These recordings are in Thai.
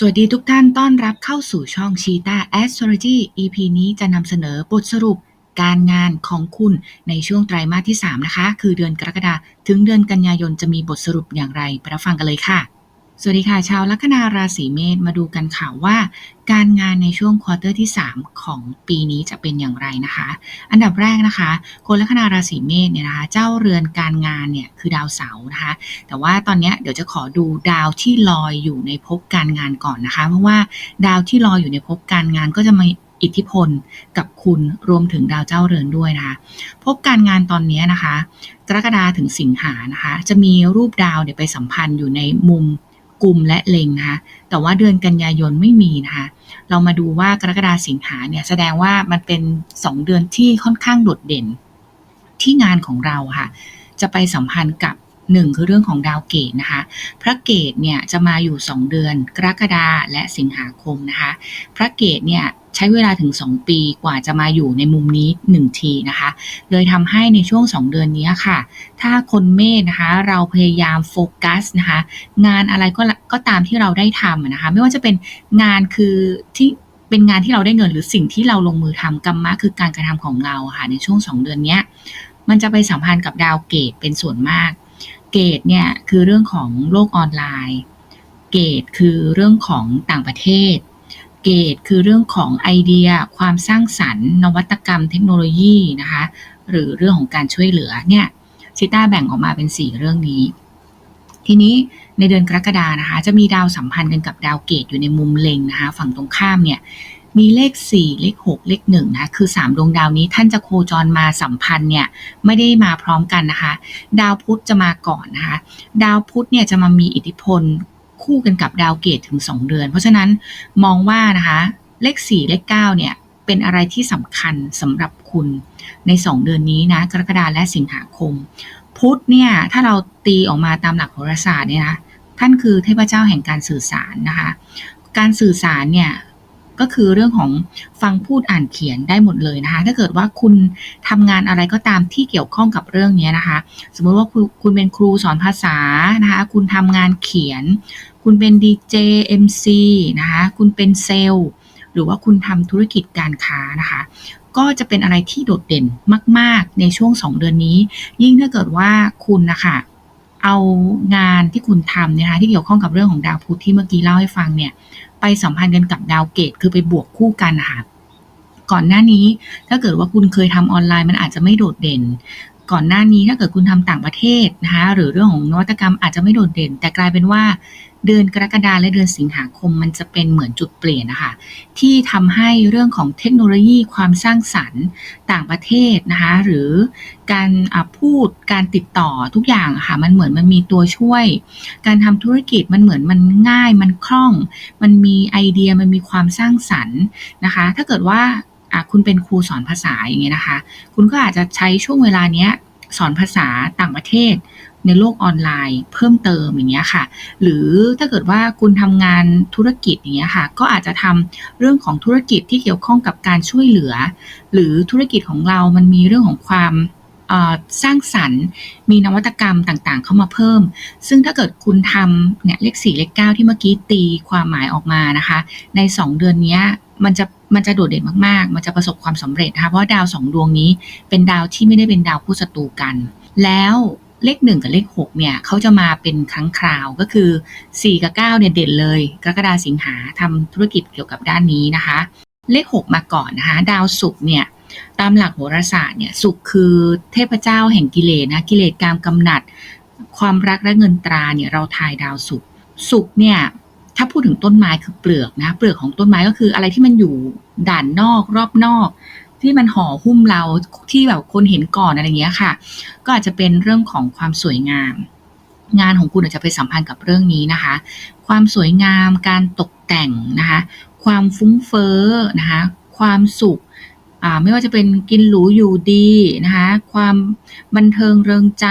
สวัสดีทุกท่านต้อนรับเข้าสู่ช่อง Cheetah Astrology EP นี้จะนำเสนอบทสรุปการงานของคุณในช่วงไตรมาสที่ 3 นะคะ คือเดือนกรกฎาถึงเดือนกันยายนจะมีบทสรุปอย่างไรไปรับฟังกันเลยค่ะ สวัสดีค่ะ ชาวลัคนาราศีเมษมาดูกันค่ะว่า การงานในช่วงควอเตอร์ที่ 3 ของปีนี้จะเป็นอย่างไรนะคะ อันดับแรกนะคะ คนลัคนาราศีเมษเนี่ยนะคะ เจ้าเรือนการงานเนี่ยคือดาวเสาร์นะคะ แต่ว่าตอนนี้เดี๋ยวจะขอดูดาวที่ลอยอยู่ในภพการงานก่อนนะคะ เพราะว่าดาวที่ลอยอยู่ในภพการงานก็จะมีอิทธิพลกับคุณรวมถึงดาวเจ้าเรือนด้วยนะคะภพการงานตอนนี้นะคะ กรกฎาถึงสิงหานะคะ จะมีรูปดาวเนี่ยไปสัมพันธ์อยู่ในมุม กลุ่มและเล็งนะคะแต่ว่าเดือนกันยายนไม่มีนะคะเรามาดูว่ากรกฎาสิงหาเนี่ยแสดงว่ามันเป็น 2 เดือนที่ค่อนข้างโดดเด่นที่งานของเราค่ะ จะไปสัมพันธ์กับ 1 คือเรื่องของดาวเกตนะคะ พระเกตเนี่ยจะมาอยู่ 2 เดือน กรกฎาและสิงหาคมนะคะ พระเกตเนี่ยใช้เวลาถึง 2 ปีกว่าจะมาอยู่ในมุมนี้ 1 ทีนะคะ เลยทำให้ในช่วง 2 เดือนนี้ค่ะ ถ้าคนเมษนะคะเราพยายามโฟกัสนะคะ งานอะไรก็ก็ตามที่เราได้ทำนะคะ ไม่ว่าจะเป็นงานคือที่เป็นงานที่เราได้เงินหรือสิ่งที่เราลงมือทำกรรมะคือการกระทำของเราค่ะในช่วง 2 เดือนเนี้ยมันจะไปสัมพันธ์กับดาวเกตเป็นส่วนมาก เกตเนี่ยคือเรื่องของโลกออนไลน์ เกตคือเรื่องของต่างประเทศ เกตคือเรื่องของไอเดีย ความสร้างสรรค์ นวัตกรรมเทคโนโลยีนะคะหรือเรื่องของการช่วยเหลือเนี่ยชิต้าแบ่งออกมาเป็น 4 เรื่องนี้ ทีนี้ในเดือนกรกฎานะคะจะมีดาวสัมพันธ์กันกับดาวเกตอยู่ในมุมเล็งนะคะฝั่งตรงข้ามเนี่ย มีเลข 4 เลข 6 เลข1นะคะคือ 3 ดวงดาวนี้ท่านจะโคจรมาสัมพันธ์เนี่ยไม่ได้มาพร้อมกันนะคะ ดาวพุธจะมาก่อนนะคะ ดาวพุธเนี่ยจะมามีอิทธิพลคู่กันกับดาวเกตถึง 2 เดือน เพราะฉะนั้นมองว่านะคะเลข 4 เลข 9 เนี่ยเป็นอะไรที่สำคัญสำหรับคุณใน 2 เดือนนี้นะกรกฎาและสิงหาคม พุธเนี่ยถ้าเราตีออกมาตามหลักโหราศาสตร์เนี่ยนะท่านคือเทพเจ้าแห่งการสื่อสารนะคะ การสื่อสารเนี่ย ก็คือเรื่องของฟังพูดอ่านเขียนได้หมดเลยนะคะ ถ้าเกิดว่าคุณทำงานอะไรก็ตามที่เกี่ยวข้องกับเรื่องนี้นะคะ สมมติว่าคุณคุณเป็นครูสอนภาษานะคะ คุณทำงานเขียน คุณเป็นดีเจเอ็มซีนะคะคุณเป็นเซลล์หรือว่าคุณทำธุรกิจการค้านะคะก็จะเป็นอะไรที่โดดเด่นมาก ๆ ในช่วง 2 เดือนนี้ ยิ่งถ้าเกิดว่าคุณนะคะเอางานที่คุณทำนะคะที่เกี่ยวข้องกับเรื่องของดาวพุธที่เมื่อกี้เล่าให้ฟังเนี่ย ไปสัมพันธ์กันกับดาวเกตคือไปบวกคู่กันนะคะก่อนหน้านี้ถ้าเกิดว่าคุณเคยทำออนไลน์มันอาจจะไม่โดดเด่น ก่อนหน้านี้ถ้าเกิดคุณทำต่างประเทศนะคะหรือเรื่องของนวัตกรรมอาจจะไม่โดดเด่น แต่กลายเป็นว่าเดือนกรกฎาและเดือนสิงหาคมมันจะเป็นเหมือนจุดเปลี่ยนนะคะที่ทำให้เรื่องของเทคโนโลยีความสร้างสรรค์ต่างประเทศนะคะหรือการพูดการติดต่อทุกอย่างค่ะมันเหมือนมันมีตัวช่วย การทำธุรกิจมันเหมือนมันง่ายมันคล่อง มันมีไอเดียมันมีความสร้างสรรค์นะคะ ถ้าเกิดว่า คุณเป็นครูสอนภาษาอย่างเงี้ยนะคะ คุณก็อาจจะใช้ช่วงเวลาเนี้ยสอนภาษาต่างประเทศในโลกออนไลน์เพิ่มเติมอย่างเงี้ยค่ะ หรือถ้าเกิดว่าคุณทำงานธุรกิจอย่างเงี้ยค่ะ ก็อาจจะทำเรื่องของธุรกิจที่เกี่ยวข้องกับการช่วยเหลือ หรือธุรกิจของเรามันมีเรื่องของความสร้างสรรค์ มีนวัตกรรมต่างๆ เข้ามาเพิ่ม ซึ่งถ้าเกิดคุณทำเนี่ยเลข4เลข9ที่เมื่อกี้ตีความหมายออกมานะคะ ใน 2 เดือนนี้ มันจะมันจะโดดเด่นมากๆ มันจะประสบความสำเร็จนะคะเพราะดาวสองดวงนี้เป็นดาวที่ไม่ได้เป็นดาวคู่ศัตรูกัน แล้วเลข1กับเลข6เนี่ยเขาจะมาเป็นครั้งคราวก็คือ 4 กับ9เนี่ยเด่นเลย กรกฎาสิงหาทำธุรกิจเกี่ยวกับด้านนี้นะคะ เลข 6 มาก่อนนะคะ ดาวศุกร์เนี่ยตามหลักโหราศาสตร์เนี่ยสุขคือเทพเจ้าแห่งกิเลสนะกิเลสกามกำหนัด ความรักและเงินตราเนี่ยเราทายดาวสุขสุขเนี่ย ถ้าพูดถึงต้นไม้คือเปลือกนะ เปลือกของต้นไม้ก็คืออะไรที่มันอยู่ด่านนอกรอบนอก ที่มันห่อหุ้มเราที่แบบคนเห็นก่อนอะไรเงี้ยค่ะ ก็อาจจะเป็นเรื่องของความสวยงาม งานของคุณอาจจะไปสัมพันธ์กับเรื่องนี้นะคะ ความสวยงามการตกแต่งนะคะ ความฟุ้งเฟ้อนะคะ ความสุขไม่ว่าจะเป็นกินหรูอยู่ดีนะคะ ความบันเทิงเริงใจ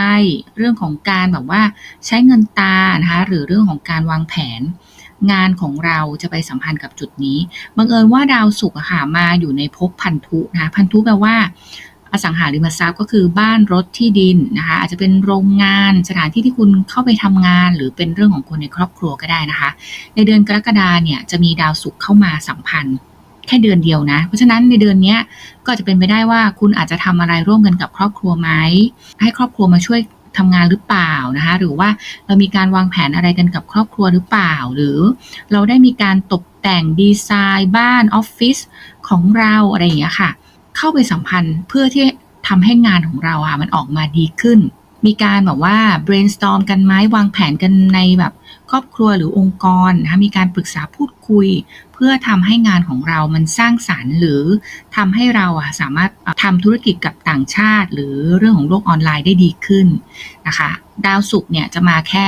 เรื่องของการแบบว่าใช้เงินตานะคะ หรือเรื่องของการวางแผน งานของเราจะไปสัมพันธ์กับจุดนี้บังเอิญว่าดาวศุกร์ค่ะมาอยู่ในภพพันธุนะคะพันธุแปลว่าอสังหาริมทรัพย์ก็คือบ้านรถที่ดินนะคะ อาจจะเป็นโรงงานสถานที่ที่คุณเข้าไปทำงาน หรือเป็นเรื่องของคนในครอบครัวก็ได้นะคะ ในเดือนกรกฎาเนี่ยจะมีดาวศุกร์เข้ามาสัมพันธ์แค่เดือนเดียวนะ เพราะฉะนั้นในเดือนนี้ก็จจะเป็นไปได้ว่าคุณอาจจะทำอะไรร่วมกันกับครอบครัวไหมให้ครอบครัวมาช่วย ทำงานหรือเปล่านะคะ หรือว่าเรามีการวางแผนอะไรกันกับครอบครัวหรือเปล่า หรือเราได้มีการตกแต่งดีไซน์บ้านออฟฟิศของเราอะไรอย่างเงี้ยค่ะ เข้าไปสัมพันธ์เพื่อที่ทำให้งานของเราอะมันออกมาดีขึ้น มีการแบบว่า brainstorm กันไหมวางแผนกันในแบบ ครอบครัวหรือองค์กรนะคะมีการปรึกษาพูดคุย เพื่อทำให้งานของเรามันสร้างสารรค์ หรือทำให้เราอะสามารถทำธุรกิจกับต่างชาติ หรือเรื่องของโลกออนไลน์ได้ดีขึ้นนะคะดาวศุกร์เนี่ยจะมาแค่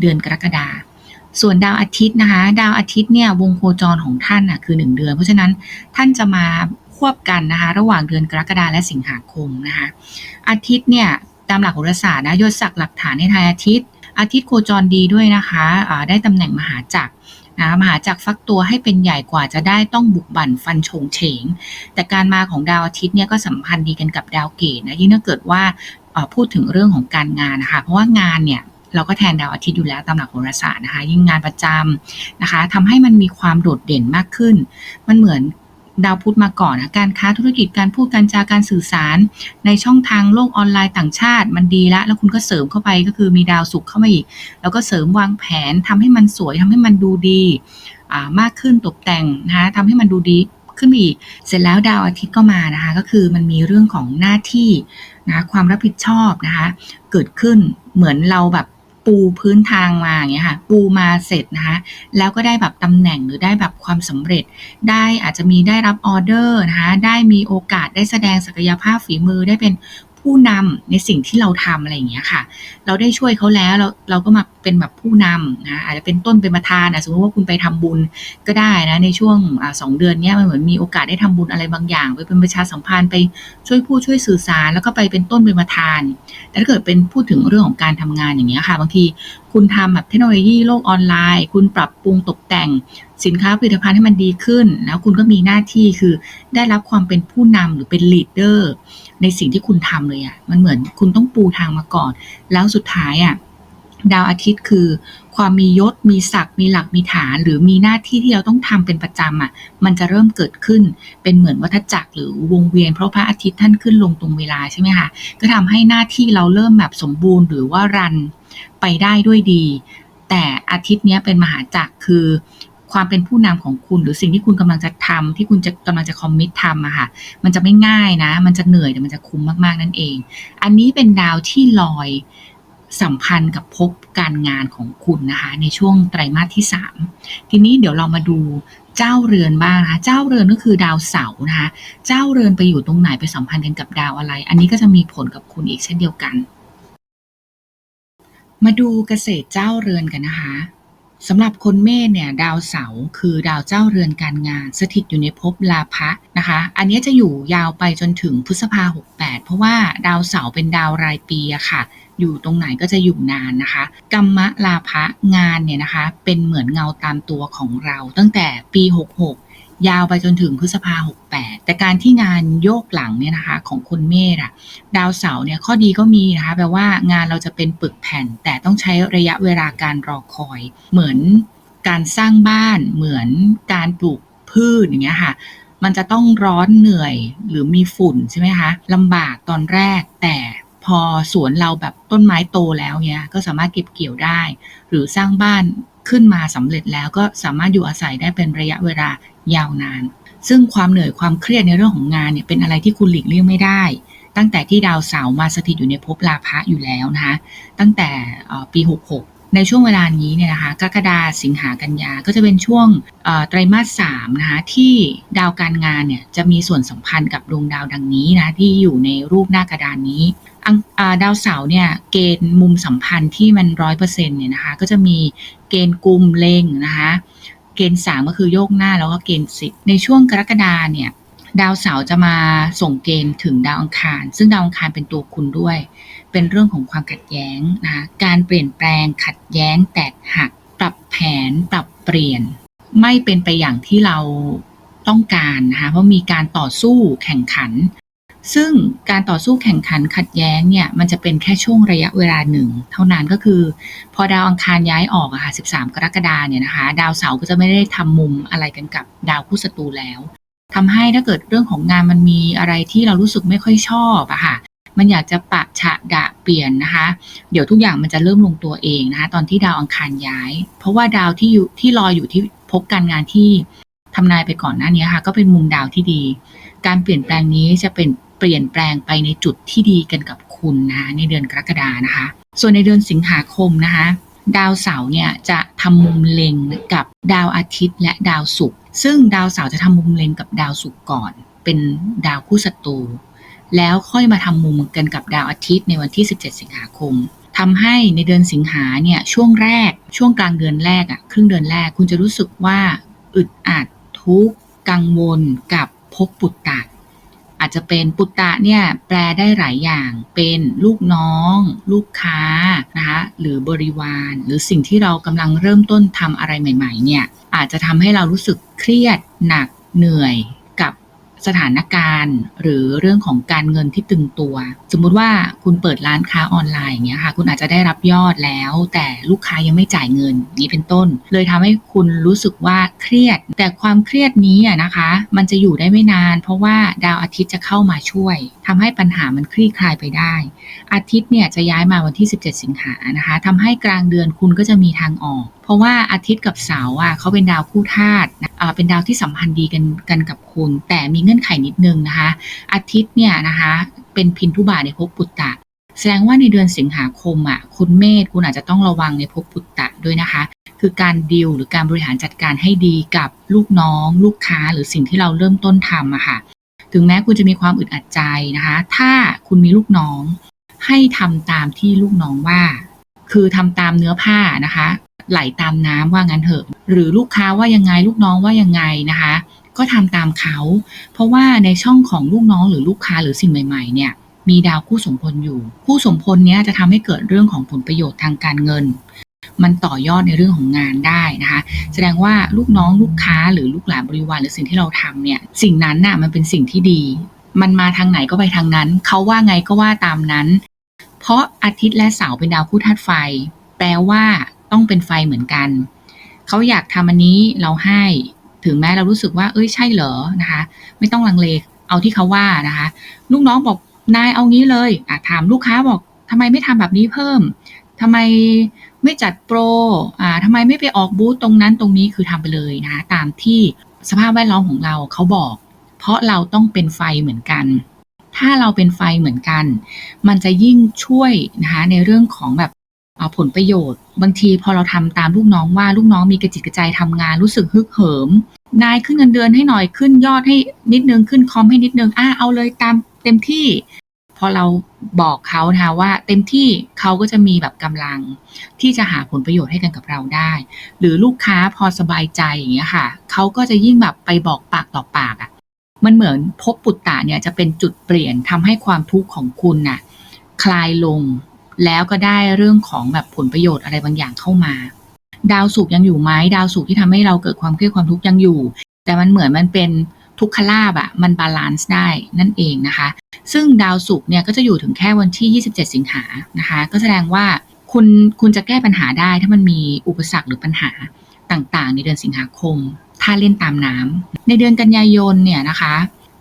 เดือนกรกฎาส่วนดาวอาทิตย์นะคะ ดาวอาทิตย์เนี่ยวงโคจรของท่านอะคือ 1 เดือน เพราะฉะนั้นท่านจะมาควบกันนะคะ ระหว่างเดือนกรกฎาและสิงหาคมนะคะ อาทิตย์เนี่ยตามหลักโหราศาสตร์นะยศศักดิ์หลักฐานในทายอาทิตย์ อาทิตย์โคจรดีด้วยนะคะะได้ตำแหน่งมหาจักรนะมหาจักรฟักตัวให้เป็นใหญ่กว่าจะได้ต้องบุกบั่นฟันชงเฉง แต่การมาของดาวอาทิตย์เนี่ยก็สัมพันธ์ดีกันกับดาวเกตนะยิ่งถ้าเกิดว่าพูดถึงเรื่องของการงานนะคะ เพราะว่างานเนี่ยเราก็แทนดาวอาทิตย์อยู่แล้วตามหลักโหราศาสตร์นะคะ ยิ่งงานประจำนะคะทำให้มันมีความโดดเด่นมากขึ้น มันเหมือน ดาวพุธมาก่อนนะการค้าธุรกิจการพูดการจาการสื่อสาร ในช่องทางโลกออนไลน์ต่างชาติ มันดีล้วแล้วคุณก็เสริมเข้าไปก็คือมีดาวศุกร์เข้ามาอีก แล้วก็เสริมวางแผนทำให้มันสวยทำให้มันดูดีมากขึ้นตกแต่งนะคะทำให้มันดูดีขึ้นอีก เสร็จแล้วดาวอาทิตย์ก็มานะคะ ก็คือมันมีเรื่องของหน้าที่นะความรับผิดชอบนะคะ เกิดขึ้นเหมือนเราแบบ ปูพื้นทางมาอย่างเงี้ยค่ะ ปูมาเสร็จนะคะ แล้วก็ได้แบบตำแหน่งหรือได้แบบความสำเร็จ ได้อาจจะมีได้รับออเดอร์นะคะ ได้มีโอกาสได้แสดงศักยภาพฝีมือได้เป็นผู้นำในสิ่งที่เราทำอะไรอย่างเงี้ยค่ะ เราได้ช่วยเขาแล้วเราเราก็มา เป็นแบบผู้นำนะอาจจะเป็นต้นเป็นประธานนะสมมติว่าคุณไปทำบุญก็ได้นะในช่วงสองเดือนนี้มันเหมือนมีโอกาสได้ทำบุญอะไรบางอย่าง ไปเป็นประชาสัมพันธ์ไปช่วยผู้ช่วยสื่อสาร แล้วก็ไปเป็นต้นเป็นประธาน แต่ถ้าเกิดเป็นพูดถึงเรื่องของการทำงานอย่างเงี้ยค่ะ บางทีคุณทำแบบเทคโนโลยีโลกออนไลน์ คุณปรับปรุงตกแต่งสินค้าผลิตภัณฑ์ให้มันดีขึ้น แล้วคุณก็มีหน้าที่คือได้รับความเป็นผู้นำหรือเป็นลีดเดอร์ในสิ่งที่คุณทำเลยอะ่ะมันเหมือนคุณต้องปูทางมาก่อน แล้วสุดท้ายอะ่ะ ดาวอาทิตย์คือ ความมียศ มีศักดิ์ มีหลัก มีฐาน หรือมีหน้าที่ที่เราต้องทำเป็นประจำอะ มันจะเริ่มเกิดขึ้น เป็นเหมือนวัฏจักรหรือวงเวียน เพราะพระอาทิตย์ท่านขึ้นลงตรงเวลาใช่ไหมคะ ก็ทำให้หน้าที่เราเริ่มแบบสมบูรณ์หรือว่ารันไปได้ด้วยดี แต่อาทิตย์นี้เป็นมหาจักรคือความเป็นผู้นำของคุณหรือสิ่งที่คุณกำลังจะทำที่คุณจะกำลังจะคอมมิตทำอะค่ะ มันจะไม่ง่ายนะ มันจะเหนื่อยแต่มันจะคุ้มมากๆนั่นเอง อันนี้เป็นดาวที่ลอย สัมพันธ์กับภพการงานของคุณนะคะ ในช่วงไตรมาสที่ 3 ทีนี้เดี๋ยวเรามาดูเจ้าเรือนบ้างนะคะ เจ้าเรือนก็คือดาวเสาร์นะคะ เจ้าเรือนไปอยู่ตรงไหนไปสัมพันธ์กันกับดาวอะไร อันนี้ก็จะมีผลกับคุณอีกเช่นเดียวกัน มาดูเกษตรเจ้าเรือนกันนะคะสำหรับคนเมษเนี่ยดาวเสาร์คือดาวเจ้าเรือนการงาน สถิตอยู่ในภพลาภะนะคะ อันนี้จะอยู่ยาวไปจนถึงพฤษภาหกแปดเพราะว่าดาวเสาร์เป็นดาวรายปีอะค่ะ อยู่ตรงไหนก็จะอยู่นานนะคะกรรมลาภะงานเนี่ยนะคะเป็นเหมือนเงาตามตัวของเราตั้งแต่ปี 66 ยาวไปจนถึงพฤษภาหกแปดแต่การที่งานโยกหลังเนี่ยนะคะของคนเมษอะดาวเสาร์เนี่ยข้อดีก็มีนะคะแปลว่างานเราจะเป็นปึกแผ่น แต่ต้องใช้ระยะเวลาการรอคอย เหมือนการสร้างบ้านเหมือนการปลูกพืชอย่างเงี้ยค่ะมันจะต้องร้อนเหนื่อยหรือมีฝุ่นใช่ไหมคะลำบากตอนแรกแต่ พอสวนเราแบบต้นไม้โตแล้วเนี้ยก็สามารถเก็บเกี่ยวได้ หรือสร้างบ้านขึ้นมาสำเร็จแล้วก็สามารถอยู่อาศัยได้เป็นระยะเวลายาวนาน ซึ่งความเหนื่อยความเครียดในเรื่องของงานเนี่ยเป็นอะไรที่คุณหลีกเลี่ยงไม่ได้ ตั้งแต่ที่ดาวเสาร์มาสถิตอยู่ในภพลาภะอยู่แล้วนะคะตั้งแต่ปี 66ในช่วงเวลานี้เนี่ยนะคะกรกฎาสิงหากันยาก็จะเป็นช่วงไตรมาสสามนะคะที่ดาวการงานเนี่ยจะมีส่วนสัมพันธ์กับดวงดาวดังนี้นะที่อยู่ในรูปหน้ากระดานนี้ ดาวเสาร์เนี่ยเกณฑ์มุมสัมพันธ์ที่มันร้อยเปอร์เซ็นต์เนี่ยนะคะก็จะมีเกณฑ์กลุ่มเลงนะคะเกณฑ์สามก็คือโยกหน้าแล้วก็เกณฑ์สิบในช่วงกรกฎาเนี่ยดาวเสาร์จะมาส่งเกณฑ์ถึงดาวอังคาร ซึ่งดาวอังคารเป็นตัวคุณด้วย เป็นเรื่องของความขัดแย้งนะคะการเปลี่ยนแปลงขัดแย้งแตกหัก ปรับแผนปรับเปลี่ยน ไม่เป็นไปอย่างที่เราต้องการนะคะเพราะมีการต่อสู้แข่งขัน ซึ่งการต่อสู้แข่งขันขัดแย้งเนี่ยมันจะเป็นแค่ช่วงระยะเวลาหนึ่ง เท่านั้นก็คือ พอดาวอังคารย้ายออกอะค่ะ 13 กรกฎาเนี่ยนะคะ ดาวเสาร์ก็จะไม่ได้ทำมุมอะไรกันกับดาวคู่ศัตรูแล้วทำให้ถ้าเกิดเรื่องของงานมันมีอะไรที่เรารู้สึกไม่ค่อยชอบอะค่ะมันอยากจะปะฉะดะเปลี่ยนนะคะ เดี๋ยวทุกอย่างมันจะเริ่มลงตัวเองนะคะ ตอนที่ดาวอังคารย้าย เพราะว่าดาวที่อยู่ที่รออยู่ที่พบการงานที่ทำนายไปก่อนหน้านี้ค่ะ ก็เป็นมุมดาวที่ดี การเปลี่ยนแปลงนี้จะเป็น เปลี่ยนแปลงไปในจุดที่ดีกันกับคุณนะคะในเดือนกรกฎานะคะ ส่วนในเดือนสิงหาคมนะคะดาวเสาร์เนี่ยจะทำมุมเล็งกับดาวอาทิตย์และดาวศุกร์ซึ่งดาวเสาร์จะทำมุมเล็งกับดาวศุกร์ก่อน เป็นดาวคู่ศัตรูแล้วค่อยมาทำมุมกันกับดาวอาทิตย์ในวันที่ 17 สิงหาคมทำให้ในเดือนสิงหาเนี่ยช่วงแรก ช่วงกลางเดือนแรกอะครึ่งเดือนแรกคุณจะรู้สึกว่าอึดอัดทุกข์กังวลกับภพปุตตะ อาจจะเป็นปุตตะเนี่ยแปลได้หลายอย่าง เป็นลูกน้อง ลูกค้านะคะหรือบริวาร หรือสิ่งที่เรากำลังเริ่มต้นทำอะไรใหม่ ๆ เนี่ยอาจจะทำให้เรารู้สึกเครียดหนักเหนื่อย สถานการณ์ หรือเรื่องของการเงินที่ตึงตัว สมมุติว่าคุณเปิดร้านค้าออนไลน์อย่างเงี้ยค่ะ คุณอาจจะได้รับยอดแล้ว แต่ลูกค้ายังไม่จ่ายเงินนี้เป็นต้น เลยทำให้คุณรู้สึกว่าเครียด แต่ความเครียดนี้อะนะคะ มันจะอยู่ได้ไม่นาน เพราะว่าดาวอาทิตย์จะเข้ามาช่วยทำให้ปัญหามันคลี่คลายไปได้ อาทิตย์เนี่ยจะย้ายมาวันที่ 17 สิงหานะคะทำให้กลางเดือนคุณก็จะมีทางออก เพราะว่าอาทิตย์กับเสาร์อะเขาเป็นดาวคู่ธาตุเป็นดาวที่สัมพันธ์ดีกันกันกับคุณ แต่มีเงื่อนไขนิดนึงนะคะ อาทิตย์เนี่ยนะคะเป็นพินทุบาทในภพปุตตะแสดงว่าในเดือนสิงหาคมอะคุณเมษคุณอาจจะต้องระวังในภพปุตตะด้วยนะคะ คือการดิวหรือการบริหารจัดการให้ดีกับลูกน้อง ลูกค้าหรือสิ่งที่เราเริ่มต้นทำอะค่ะ ถึงแม้คุณจะมีความอึดอัดใจนะคะ ถ้าคุณมีลูกน้อง ให้ทำตามที่ลูกน้องว่า คือทำตามเนื้อผ้านะคะ ไหลตามน้ำว่างั้นเถอะ หรือลูกค้าว่ายังไงลูกน้องว่ายังไงนะคะ ก็ทำตามเขา เพราะว่าในช่องของลูกน้องหรือลูกค้าหรือสิ่งใหม่ ๆ เนี่ยมีดาวคู่สมพลอยู่ คู่สมพลเนี้ยจะทำให้เกิดเรื่องของผลประโยชน์ทางการเงิน มันต่อยอดในเรื่องของงานได้นะคะ แสดงว่าลูกน้องลูกค้าหรือลูกหลานบริวารหรือสิ่งที่เราทำเนี่ย สิ่งนั้นน่ะมันเป็นสิ่งที่ดี มันมาทางไหนก็ไปทางนั้น เขาว่าไงก็ว่าตามนั้น เพราะอาทิตย์และเสาร์เป็นดาวคู่ธาตุไฟ แปลว่า ต้องเป็นไฟเหมือนกัน เขาอยากทำอันนี้เราให้ ถึงแม้เรารู้สึกว่า เอ้ยใช่เหรอนะคะ ไม่ต้องลังเลเอาที่เขาว่านะคะ ลูกน้องบอกนายเอางี้เลยอะถามลูกค้าบอกทำไมไม่ทำแบบนี้เพิ่มทำไมไม่จัดโปรอ่าทำไมไม่ไปออกบูธตรงนั้นตรงนี้คือทำไปเลยนะคะตามที่สภาพแวดล้อมของเราเขาบอก เพราะเราต้องเป็นไฟเหมือนกัน ถ้าเราเป็นไฟเหมือนกัน มันจะยิ่งช่วยนะคะในเรื่องของแบบ ผลประโยชน์ บางทีพอเราทำตามลูกน้องว่าลูกน้องมีกระจิตกระใจทำงานรู้สึกฮึกเหิม นายขึ้นเงินเดือนให้หน่อยขึ้นยอดให้นิดนึงขึ้นคอมให้นิดนึงอ่าเอาเลยตามเต็มที่ พอเราบอกเขานะคะว่าเต็มที่เขาก็จะมีแบบกำลัง ที่จะหาผลประโยชน์ให้กันกับเราได้ หรือลูกค้าพอสบายใจอย่างเงี้ยค่ะเขาก็จะยิ่งแบบไปบอกปากต่อปากอะ่ะมันเหมือนพบปุตตะเนี่ยจะเป็นจุดเปลี่ยนทำให้ความทุกข์ของคุณน่ะคลายลง แล้วก็ได้เรื่องของแบบผลประโยชน์อะไรบางอย่างเข้ามา ดาวสุกยังอยู่ไหมดาวสุกที่ทำให้เราเกิดความเครียดความทุกข์ยังอยู่ แต่มันเหมือนมันเป็นทุกขลาบอะมันบาลานซ์ได้นั่นเองนะคะ ซึ่งดาวศุกร์เนี่ยก็จะอยู่ถึงแค่วันที่ 27 สิงหานะคะ ก็แสดงว่าคุณคุณจะแก้ปัญหาได้ถ้ามันมีอุปสรรคหรือปัญหาต่างๆ ในเดือนสิงหาคม ถ้าเล่นตามน้ำในเดือนกันยายนเนี่ยนะคะ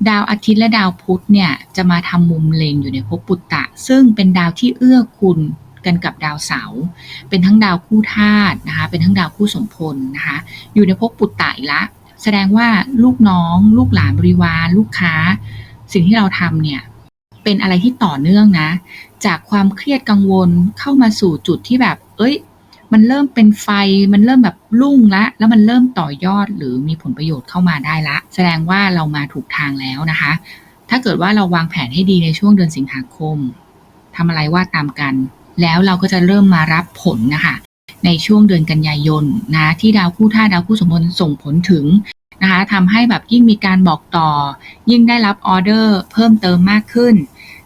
ดาวอาทิตย์และดาวพุธเนี่ยจะมาทำมุมเล็งอยู่ในภพปุตตะ ซึ่งเป็นดาวที่เอื้อคุณกันกับดาวเสาร์เป็นทั้งดาวคู่ธาตุนะคะเป็นทั้งดาวคู่สมพลนะคะอยู่ในภพปุตตะอีกละ แสดงว่าลูกน้อง ลูกหลานบริวาร ลูกค้า สิ่งที่เราทำเนี่ยเป็นอะไรที่ต่อเนื่องนะ จากความเครียดกังวลเข้ามาสู่จุดที่แบบ เอ้ย มันเริ่มเป็นไฟ มันเริ่มแบบรุ่งละ แล้วมันเริ่มต่อยอดหรือมีผลประโยชน์เข้ามาได้ละ แสดงว่าเรามาถูกทางแล้วนะคะ ถ้าเกิดว่าเราวางแผนให้ดีในช่วงเดือนสิงหาคมทำอะไรว่าตามกัน แล้วเราก็จะเริ่มมารับผลนะคะ ในช่วงเดือนกันยายนนะที่ดาวคู่ท่าดาวคู่สมพลส่งผลถึงนะคะทำให้แบบยิ่งมีการบอกต่อ ยิ่งได้รับออเดอร์เพิ่มเติมมากขึ้น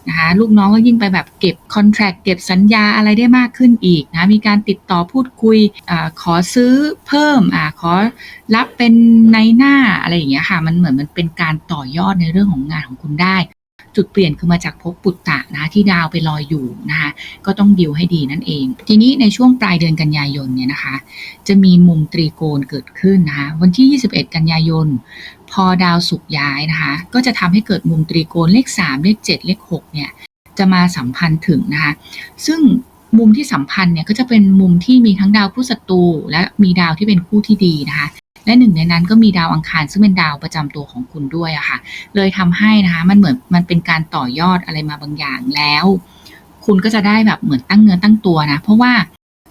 นะคะลูกน้องก็ยิ่งไปแบบเก็บคอนแทคเก็บสัญญาอะไรได้มากขึ้นอีกนะมีการติดต่อพูดคุยอขอซื้อเพิ่มอขอรับเป็นในหน้าอะไรอย่างเงี้ยค่ะ มันเหมือนมันเป็นการต่อยอดในเรื่องของงานของคุณได้ จุดเปลี่ยนคือมาจากภพปุตตะนะที่ดาวไปลอยอยู่นะคะก็ต้องดิวให้ดีนั่นเอง ทีนี้ในช่วงปลายเดือนกันยายนเนี่ยนะคะ จะมีมุมตรีโกณเกิดขึ้นนะคะวันที่ 21 กันยายน พอดาวศุกย้ายนะคะ ก็จะทำให้เกิดมุมตรีโกณเลข 3 เลข 7 เลข 6 เนี่ยจะมาสัมพันธ์ถึงนะคะซึ่งมุมที่สัมพันธ์เนี่ยก็จะเป็นมุมที่มีทั้งดาวคู่ศัตรูและมีดาวที่เป็นคู่ที่ดีนะคะ และหนึ่งในนั้นก็มีดาวอังคารซึ่งเป็นดาวประจำตัวของคุณด้วยอะค่ะ เลยทำให้นะคะมันเหมือนมันเป็นการต่อยอดอะไรมาบางอย่างแล้ว คุณก็จะได้แบบเหมือนตั้งเนื้อตั้งตัวนะ เพราะว่า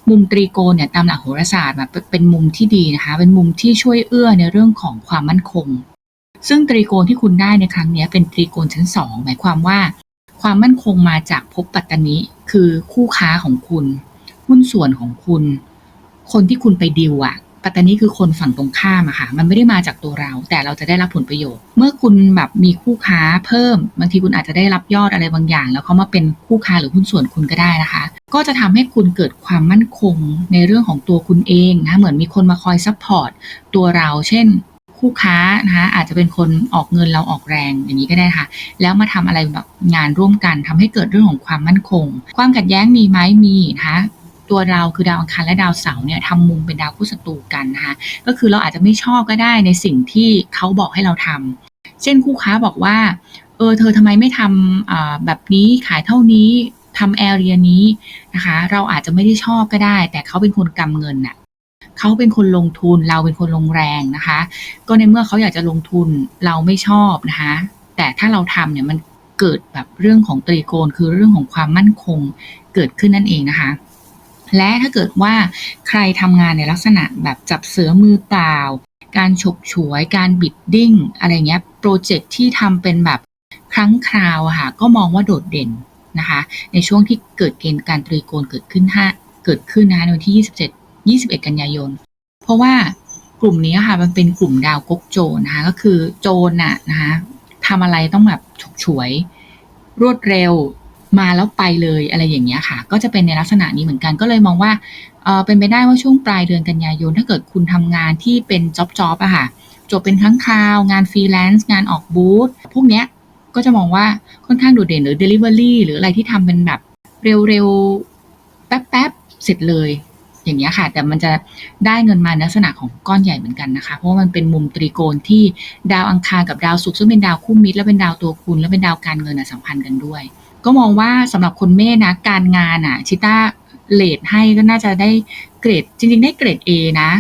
มุมตรีโกณเนี่ยตามหลักโหราศาสตร์แบบเป็นมุมที่ดีนะคะ เป็นมุมที่ช่วยเอื้อในเรื่องของความมั่นคง ซึ่งตรีโกณที่คุณได้ในครั้งนี้เป็นตรีโกณชั้นสองหมายความว่า ความมั่นคงมาจากภพปัตตานิคือคู่ค้าของคุณ หุ้นส่วนของคุณ คนที่คุณไปดิวอะ ปัตตานิคือคนฝั่งตรงข้ามอะค่ะ มันไม่ได้มาจากตัวเรา แต่เราจะได้รับผลประโยชน์ เมื่อคุณแบบมีคู่ค้าเพิ่ม บางทีคุณอาจจะได้รับยอดอะไรบางอย่าง แล้วเขามาเป็นคู่ค้าหรือหุ้นส่วนคุณก็ได้นะคะ ก็จะทำให้คุณเกิดความมั่นคงในเรื่องของตัวคุณเองนะ เหมือนมีคนมาคอยซัพพอร์ตตัวเรา เช่น คู่ค้านะคะอาจจะเป็นคนออกเงินเราออกแรงอย่างนี้ก็ได้ค่ะ แล้วมาทำอะไรแบบงานร่วมกันทำให้เกิดเรื่องของความมั่นคง ความขัดแย้งมีไหมมีนะคะ ตัวเราคือดาวอังคารและดาวเสาร์เนี่ยทำมุมเป็นดาวคู่ศัตรูกันนะคะก็คือเราอาจจะไม่ชอบก็ได้ในสิ่งที่เขาบอกให้เราทำเช่นคู่ค้าบอกว่าเออเธอทำไมไม่ทำแบบนี้ขายเท่านี้ทำแอเรียนี้นะคะ เราอาจจะไม่ได้ชอบก็ได้ แต่เขาเป็นคนกำเงินน่ะเขาเป็นคนลงทุนเราเป็นคนลงแรงนะคะ ก็ในเมื่อเขาอยากจะลงทุนเราไม่ชอบนะคะ แต่ถ้าเราทำเนี่ยมันเกิดแบบเรื่องของตรีโกณคือเรื่องของความมั่นคงเกิดขึ้นนั่นเองนะคะ และถ้าเกิดว่าใครทำงานในลักษณะแบบจับเสือมือเปล่า การฉกฉวย การบิดดิ้ง อะไรเงี้ย โปรเจกต์ที่ทำเป็นแบบครั้งคราวค่ะ ก็มองว่าโดดเด่นนะคะ ในช่วงที่เกิดเกณฑ์การตรีโกณเกิดขึ้นห้าเกิดขึ้นนะคะในวันที่ 27 21 กันยายน เพราะว่ากลุ่มนี้ค่ะมันเป็นกลุ่มดาวก๊กโจรนะคะ ก็คือโจรน่ะนะคะทำอะไรต้องแบบฉกฉวย รวดเร็ว มาแล้วไปเลยอะไรอย่างเงี้ยค่ะ ก็จะเป็นในลักษณะนี้เหมือนกันก็เลยมองว่าเออเป็นไปได้ว่าช่วงปลายเดือนกันยายน ถ้าเกิดคุณทำงานที่เป็นจ็อบจ็อบอะค่ะ จบเป็นครั้งคราว งานฟรีแลนซ์งานออกบูธพวกเนี้ยก็จะมองว่าค่อนข้างโดดเด่นหรือ Delivery หรืออะไรที่ทำเป็นแบบเร็วๆ แป๊บๆ เสร็จเลย อย่างเงี้ยค่ะ แต่มันจะได้เงินมาลักษณะของก้อนใหญ่เหมือนกันนะคะ เพราะว่ามันเป็นมุมตรีโกณที่ดาวอังคารกับดาวศุกร์ซึ่งเป็นดาวคู่มิตรและเป็นดาวตัวคุณ และเป็นดาวการเงินอะสัมพันธ์กันด้วย ก็มองว่าสำหรับคนเมษนะ การงานอะ ชิต้าเลทให้ก็น่าจะได้เกรดจริง ๆ ได้เกรด A นะ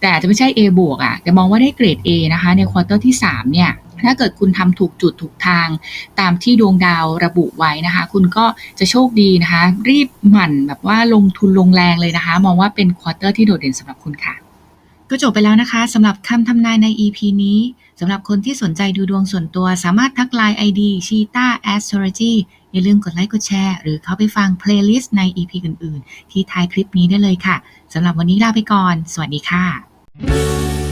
แต่อาจจะไม่ใช่ A บวกอะ แต่มองว่าได้เกรด A นะคะ ในควอเตอร์ที่ 3 เนี่ย ถ้าเกิดคุณทำถูกจุดถูกทาง ตามที่ดวงดาวระบุไว้นะคะ คุณก็จะโชคดีนะคะ รีบหมั่นแบบว่าลงทุนลงแรงเลยนะคะ มองว่าเป็นควอเตอร์ที่โดดเด่นสำหรับคุณค่ะก็จบไปแล้วนะคะสำหรับคำทำนายใน EP นี้สำหรับคนที่สนใจดูดวงส่วนตัวสามารถทักไลน์ ID Cheetah Astrology อย่าลืมกดไลค์กดแชร์ หรือเข้าไปฟังเพลย์ลิสต์ใน EP อื่น ๆ ที่ท้ายคลิปนี้ได้เลยค่ะสำหรับวันนี้ลาไปก่อน สวัสดีค่ะ